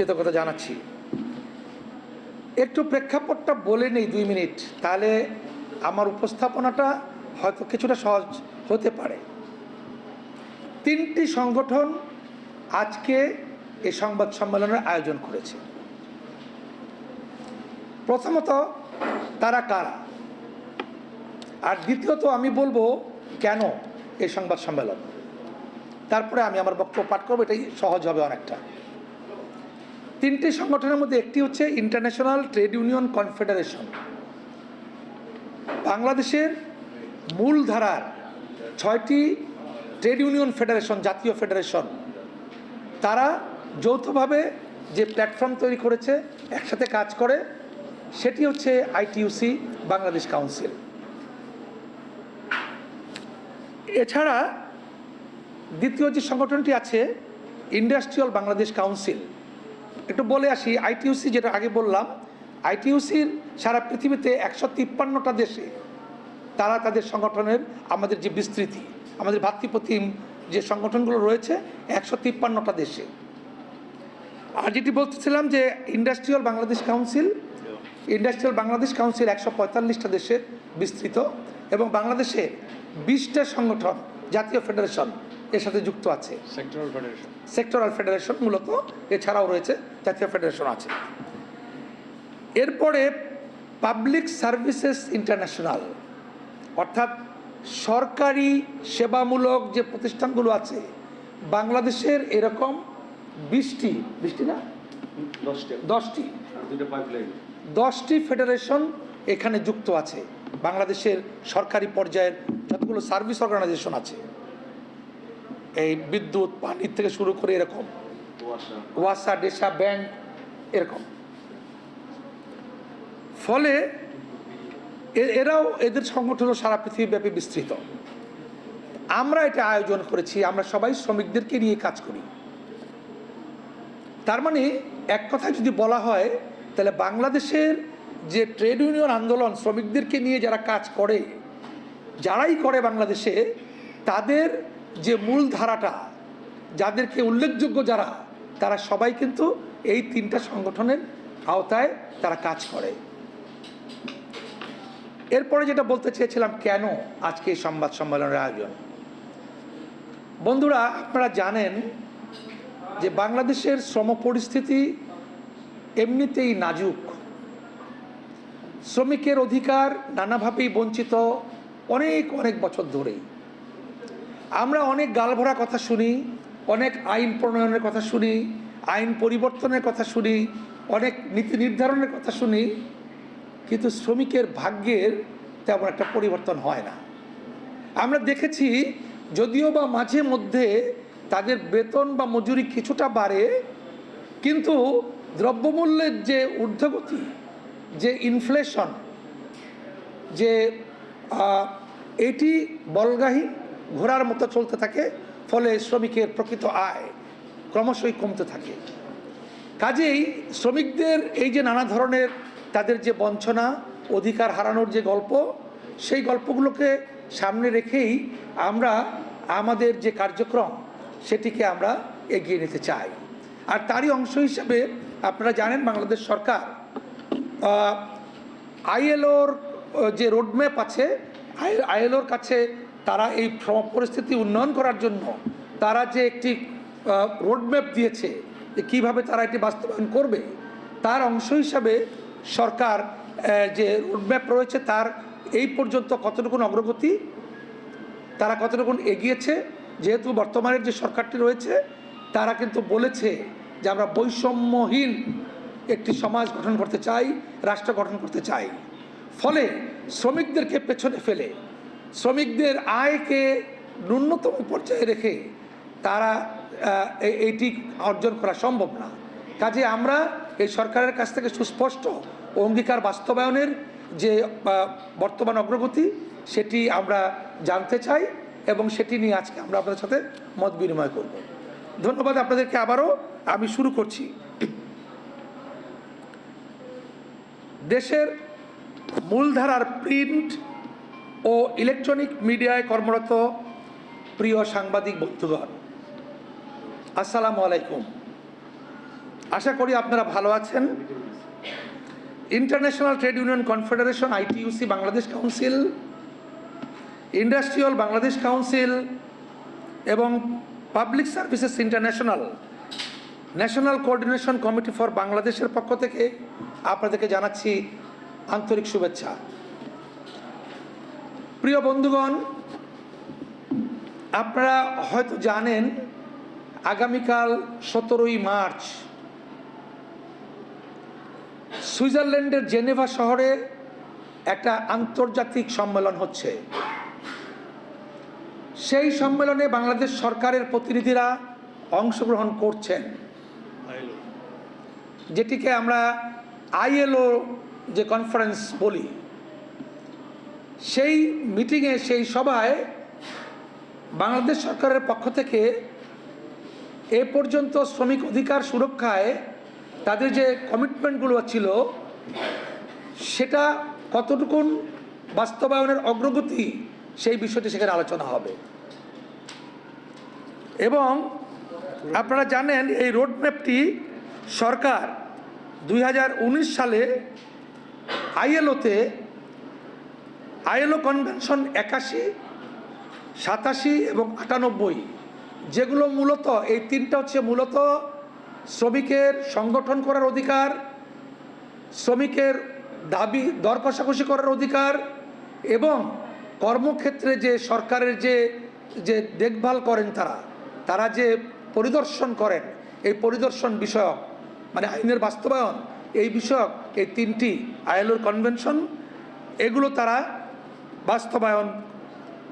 কৃতজ্ঞতা জানাচ্ছি। একটু প্রেক্ষাপটটা বলে নেই দুই মিনিট, তাহলে আমার উপস্থাপনাটা হয়তো কিছুটা সহজ হতে পারে। তিনটি সংগঠন আজকে এই সংবাদ সম্মেলনের আয়োজন করেছে। প্রথমত তারা কারা? আর দ্বিতীয়ত আমি বলব কেন এই সংবাদ সম্মেলন? তারপরে আমি আমার বক্তব্য পাঠ করব, এটাই সহজ হবে অনেকটা। তিনটি সংগঠনের মধ্যে একটি হচ্ছে ইন্টারন্যাশনাল ট্রেড ইউনিয়ন কনফেডারেশন বাংলাদেশের মূল ধারার ছয়টি ট্রেড ইউনিয়ন ফেডারেশন জাতীয় ফেডারেশন তারা যৌথভাবে যে প্ল্যাটফর্ম তৈরি করেছে, একসাথে কাজ করে, সেটি হচ্ছে আইটিইউসি বাংলাদেশ কাউন্সিল এছাড়া দ্বিতীয় যে সংগঠনটি আছে ইন্ডাস্ট্রিয়াল বাংলাদেশ কাউন্সিল একটু বলে আসি আইটিইউসি যেটা আগে বললাম আইটিইউসির সারা পৃথিবীতে একশো তিপ্পান্নটা দেশে তারা তাদের সংগঠনের আমাদের যে বিস্তৃতি, আমাদের ভাতৃপ্রতিম যে সংগঠনগুলো রয়েছে, একশো তিপ্পান্নটা দেশে। আর যেটি বলতেছিলাম যে industrial Bangladesh council industrial Bangladesh council একশো পঁয়তাল্লিশটা দেশে বিস্তৃত এবং বাংলাদেশে বিশটা সংগঠন, জাতীয় ফেডারেশন এর সাথে যুক্ত আছে। সেক্টরাল ফেডারেশন সেক্টরাল ফেডারেশন মূলত এছাড়াও রয়েছে জাতীয় ফেডারেশন আছে। এরপরে পাবলিক সার্ভিসেস ইন্টারন্যাশনাল অর্থাৎ সরকারি সেবামূলক যে প্রতিষ্ঠানগুলো আছে বাংলাদেশের এরকম বিশটি বিশটি না? দশটি। দশটি। ফেডারেশন এখানে যুক্ত আছে। বাংলাদেশের সরকারি পর্যায়ের যতগুলো সার্ভিস অর্গানাইজেশন আছে। এই বিদ্যুৎ পানির থেকে শুরু করে এরকম। ওয়াসা ডেসা ব্যাংক এরকম। ফলে এরাও এদের সংগঠনও সারা পৃথিবীব্যাপী বিস্তৃত। আমরা এটা আয়োজন করেছি আমরা সবাই শ্রমিকদেরকে নিয়ে কাজ করি। তার মানে এক কথায় যদি বলা হয় তাহলে বাংলাদেশের যে ট্রেড ইউনিয়ন আন্দোলন শ্রমিকদেরকে নিয়ে যারা কাজ করে যারাই করে বাংলাদেশে তাদের যে মূল ধারাটা, যাদেরকে উল্লেখযোগ্য যারা, তারা সবাই কিন্তু এই তিনটা সংগঠনের আওতায় তারা কাজ করে। এরপরে যেটা বলতে চেয়েছিলাম, কেন আজকে এই সংবাদ সম্মেলনের আয়োজন? বন্ধুরা, আপনারা জানেন যে বাংলাদেশের শ্রম পরিস্থিতি এমনিতেই নাজুক। শ্রমিকের অধিকার নানাভাবেই বঞ্চিত অনেক অনেক বছর ধরেই। আমরা অনেক গালভরা কথা শুনি, অনেক আইন প্রণয়নের কথা শুনি, আইন পরিবর্তনের কথা শুনি, অনেক নীতি নির্ধারণের কথা শুনি, কিন্তু শ্রমিকের ভাগ্যের তেমন একটা পরিবর্তন হয় না। আমরা দেখেছি, যদিও বা মাঝে মধ্যে তাদের বেতন বা মজুরি কিছুটা বাড়ে, কিন্তু দ্রব্যমূল্যের যে ঊর্ধ্বগতি, যে ইনফ্লেশন যে এটি বলগাহীন ঘোড়ার মতো চলতে থাকে, ফলে শ্রমিকের প্রকৃত আয় ক্রমশই কমতে থাকে। কাজেই শ্রমিকদের এই যে নানা ধরনের তাদের যে বঞ্চনা, অধিকার হারানোর যে গল্প, সেই গল্পগুলোকে সামনে রেখেই আমরা আমাদের যে কার্যক্রম, সেটিকে আমরা এগিয়ে নিতে চাই। আর তারই অংশ হিসাবে আপনারা জানেন বাংলাদেশ সরকার আইএলওর যে রোডম্যাপ আছে আইএলওর কাছে তারা এই পরিস্থিতি উন্নয়ন করার জন্য তারা যে একটি রোডম্যাপ দিয়েছে যে কীভাবে তারা এটি বাস্তবায়ন করবে, তার অংশ হিসাবে সরকার যে রোডম্যাপ রয়েছে তার এই পর্যন্ত কতটুকু অগ্রগতি, তারা কতটুকু এগিয়েছে, যেহেতু বর্তমানের যে সরকারটি রয়েছে, তারা কিন্তু বলেছে যে আমরা বৈষম্যহীন একটি সমাজ গঠন করতে চাই, রাষ্ট্র গঠন করতে চাই। ফলে শ্রমিকদেরকে পেছনে ফেলে শ্রমিকদের আয়কে ন্যূনতম পর্যায়ে রেখে তারা আহ, এ- এইটি অর্জন করা সম্ভব না। কাজে আমরা এই সরকারের কাছ থেকে সুস্পষ্ট অঙ্গীকার বাস্তবায়নের যে বর্তমান অগ্রগতি সেটি আমরা জানতে চাই এবং সেটি নিয়ে আজকে আমরা আপনাদের সাথে মত বিনিময় করব। ধন্যবাদ আপনাদেরকে আবারও। আমি শুরু করছি। দেশের মূলধারার প্রিন্ট ও ইলেকট্রনিক মিডিয়ায় কর্মরত প্রিয় সাংবাদিক বন্ধুগণ, আসসালামু আলাইকুম। আশা করি আপনারা ভালো আছেন। International trade union confederation, ITUC, Bangladesh council, industrial Bangladesh council এবং public services international national coordination committee for বাংলাদেশের পক্ষ থেকে আপনাদেরকে জানাচ্ছি আন্তরিক শুভেচ্ছা। প্রিয় বন্ধুগণ, আপনারা হয়তো জানেন, আগামীকাল সতেরোই মার্চ সুইজারল্যান্ডের জেনেভা শহরে একটা আন্তর্জাতিক সম্মেলন হচ্ছে। সেই সম্মেলনে বাংলাদেশ সরকারের প্রতিনিধিরা অংশগ্রহণ করছেন। যেটিকে আমরা আইএলও যে কনফারেন্স বলি সেই মিটিংয়ে, সেই সভায় বাংলাদেশ সরকারের পক্ষ থেকে এ পর্যন্ত শ্রমিক অধিকার সুরক্ষায় তাদের যে কমিটমেন্টগুলো ছিল, সেটা কতটুকুন বাস্তবায়নের অগ্রগতি সেই বিষয়টি সেখানে আলোচনা হবে। এবং আপনারা জানেন, এই রোডম্যাপটি সরকার দুই হাজার উনিশ সালে আইএলওতে আইএলও কনভেনশন একাশি, সাতাশি এবং আটানব্বই, যেগুলো মূলত, এই তিনটা হচ্ছে মূলত শ্রমিকের সংগঠন করার অধিকার, শ্রমিকের দাবি, দর কষাকষি করার অধিকার এবং কর্মক্ষেত্রে যে সরকারের যে যে দেখভাল করেন তারা তারা যে পরিদর্শন করেন, এই পরিদর্শন বিষয়ক মানে আইনের বাস্তবায়ন, এই বিষয়ক এই তিনটি আইএলওর কনভেনশন, এগুলো তারা বাস্তবায়ন,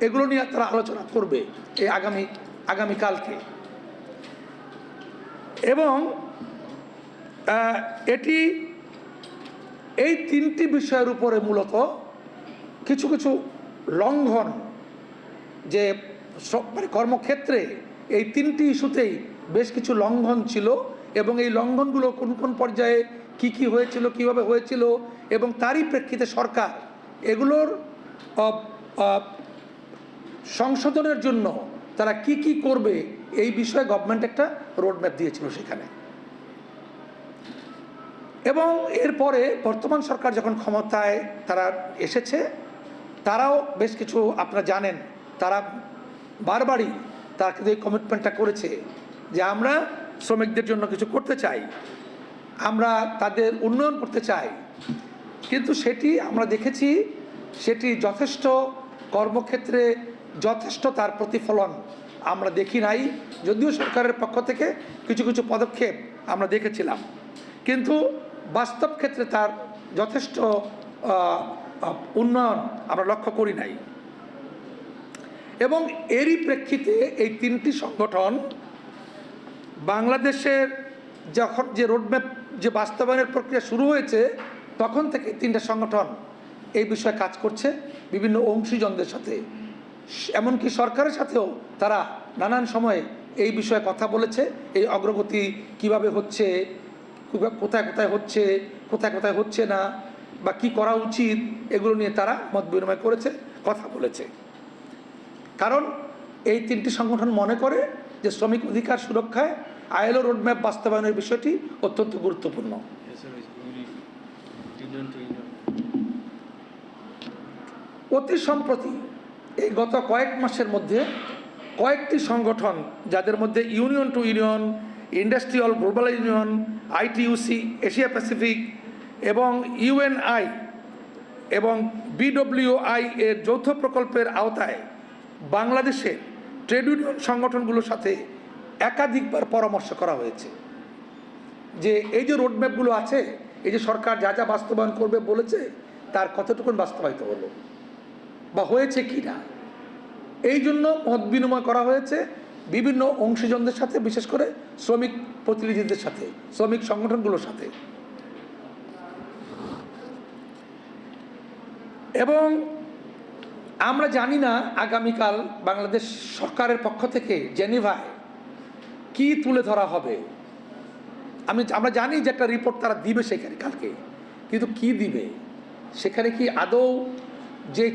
এগুলো নিয়ে তারা আলোচনা করবে এই আগামী আগামীকালকে এবং এটি, এই তিনটি বিষয়ের উপরে মূলত কিছু কিছু লঙ্ঘন যে মানে কর্মক্ষেত্রে এই তিনটি ইস্যুতেই বেশ কিছু লঙ্ঘন ছিল এবং এই লঙ্ঘনগুলো কোন কোন পর্যায়ে কি কি হয়েছিল, কীভাবে হয়েছিল এবং তারই প্রেক্ষিতে সরকার এগুলোর সংশোধনের জন্য তারা কি কি করবে, এই বিষয়ে গভর্নমেন্ট একটা রোডম্যাপ দিয়েছিল সেখানে। এবং এরপরে বর্তমান সরকার যখন ক্ষমতায় তারা এসেছে, তারাও বেশ কিছু আপনারা জানেন, তারা বারবারই তারা কিন্তু এই কমিটমেন্টটা করেছে যে আমরা শ্রমিকদের জন্য কিছু করতে চাই, আমরা তাদের উন্নয়ন করতে চাই। কিন্তু সেটি আমরা দেখেছি সেটি যথেষ্ট কর্মক্ষেত্রে যথেষ্ট তার প্রতিফলন আমরা দেখি নাই। যদিও সরকারের পক্ষ থেকে কিছু কিছু পদক্ষেপ আমরা দেখেছিলাম। কিন্তু বাস্তব ক্ষেত্রে তার যথেষ্ট উন্নয়ন আমরা লক্ষ্য করি নাই। এবং এরই প্রেক্ষিতে এই তিনটি সংগঠন বাংলাদেশের যখন যে রোডম্যাপ যে বাস্তবায়নের প্রক্রিয়া শুরু হয়েছে, তখন থেকে তিনটা সংগঠন এই বিষয়ে কাজ করছে বিভিন্ন অংশীজনদের সাথে। এমনকি সরকারের সাথেও তারা নানান সময়ে এই বিষয়ে কথা বলেছে, এই অগ্রগতি কীভাবে হচ্ছে কোথায় কোথায় হচ্ছে, কোথায় কোথায় হচ্ছে না, বা কি করা উচিত, এগুলো নিয়ে তারা মত বিনিময় করেছে, কথা বলেছে। কারণ এই তিনটি সংগঠন মনে করে যে শ্রমিক অধিকার সুরক্ষায় আইএলও রোডম্যাপ বাস্তবায়নের বিষয়টি অত্যন্ত গুরুত্বপূর্ণ। অতি সম্প্রতি এই গত কয়েক মাসের মধ্যে কয়েকটি সংগঠন, যাদের মধ্যে union to union, industrial global union, ITUC, Asia Pacific এবং ইউএনআই এবং বিডব্লিউআই এর যৌথ প্রকল্পের আওতায় বাংলাদেশের ট্রেড ইউনিয়ন সংগঠনগুলোর সাথে একাধিকবার পরামর্শ করা হয়েছে। যে এই যে রোডম্যাপগুলো আছে, এই যে সরকার যা যা বাস্তবায়ন করবে বলেছে, তার কতটুকুন বাস্তবায়িত হলো? বা হয়েছে কি না? এই জন্য মত বিনিময় করা হয়েছে বিভিন্ন অংশীজনদের সাথে, বিশেষ করে শ্রমিক প্রতিনিধিদের সাথে, শ্রমিক সংগঠনগুলোর সাথে। এবং আমরা জানি না আগামীকাল বাংলাদেশ সরকারের পক্ষ থেকে জেনিভায় কি তুলে ধরা হবে। আমি, আমরা জানি যে একটা রিপোর্ট তারা দিবে সেখানে কালকে, কিন্তু কি দিবে? সেখানে কি আদৌ যে